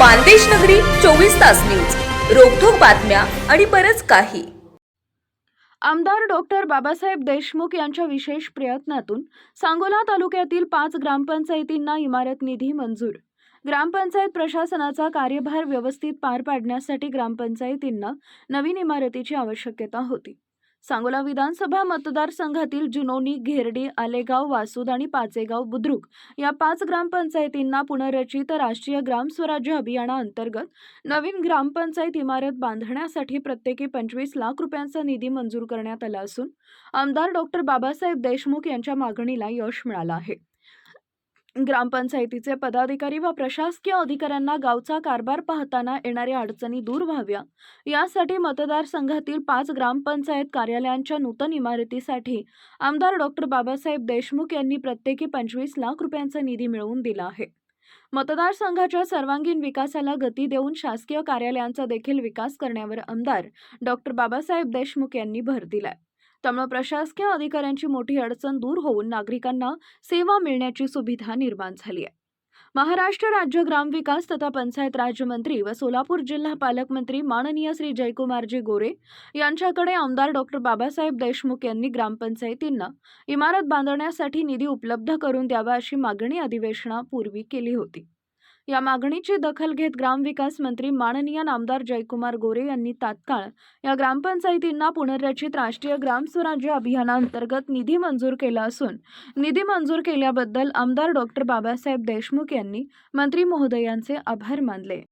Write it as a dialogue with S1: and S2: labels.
S1: मानदेश नगरी चोवीस तास न्यूज. रोखोक बातम्या आणि बरच काही.
S2: आमदार डॉक्टर बाबासाहेब देशमुख यांच्या विशेष प्रयत्नातून सांगोला तालुक्यातील पाच ग्रामपंचायतींना इमारत निधी मंजूर. ग्रामपंचायत प्रशासनाचा कार्यभार व्यवस्थित पार पाडण्यासाठी ग्रामपंचायतींना नवीन इमारतीची आवश्यकता होती. सांगोला विधानसभा मतदारसंघातील जुनोनी घेरडी आलेगाव वासूद आणि पाचेगाव बुद्रुक या पाच ग्रामपंचायतींना पुनर्रचित राष्ट्रीय ग्राम स्वराज्य अभियानाअंतर्गत नवीन ग्रामपंचायत इमारत बांधण्यासाठी प्रत्येकी पंचवीस लाख रुपयांचा निधी मंजूर करण्यात आला असून आमदार डॉक्टर बाबासाहेब देशमुख यांच्या मागणीला यश मिळालं आहे. ग्रामपंचायतीचे पदाधिकारी व प्रशासकीय अधिकाऱ्यांना गावचा कारभार पाहताना येणाऱ्या अडचणी दूर व्हाव्या. यासाठी मतदारसंघातील पाच ग्रामपंचायत कार्यालयांच्या नूतन इमारतीसाठी आमदार डॉक्टर बाबासाहेब देशमुख यांनी प्रत्येकी पंचवीस लाख रुपयांचा निधी मिळवून दिला आहे. मतदारसंघाच्या सर्वांगीण विकासाला गती देऊन शासकीय कार्यालयांचा देखील विकास करण्यावर आमदार डॉक्टर बाबासाहेब देशमुख यांनी भर दिलाय. त्यामुळे प्रशासकीय अधिकाऱ्यांची मोठी अडचण दूर होऊन नागरिकांना सेवा मिळण्याची सुविधा निर्माण झाली आहे. महाराष्ट्र राज्य ग्रामविकास तथा पंचायत राज्यमंत्री व सोलापूर जिल्हा पालकमंत्री माननीय श्री जयकुमारजी गोरे यांच्याकडे आमदार डॉक्टर बाबासाहेब देशमुख यांनी ग्रामपंचायतींना इमारत बांधण्यासाठी निधी उपलब्ध करून द्यावा अशी मागणी अधिवेशनापूर्वी केली होती. या मागणीची दखल घेत ग्रामविकास मंत्री माननीय नामदार जयकुमार गोरे यांनी तात्काळ या ग्रामपंचायतींना पुनर्रचित राष्ट्रीय ग्राम स्वराज्य अभियानाअंतर्गत निधी मंजूर केला असून निधी मंजूर केल्याबद्दल आमदार डॉक्टर बाबासाहेब देशमुख यांनी मंत्री महोदयांचे आभार मानले.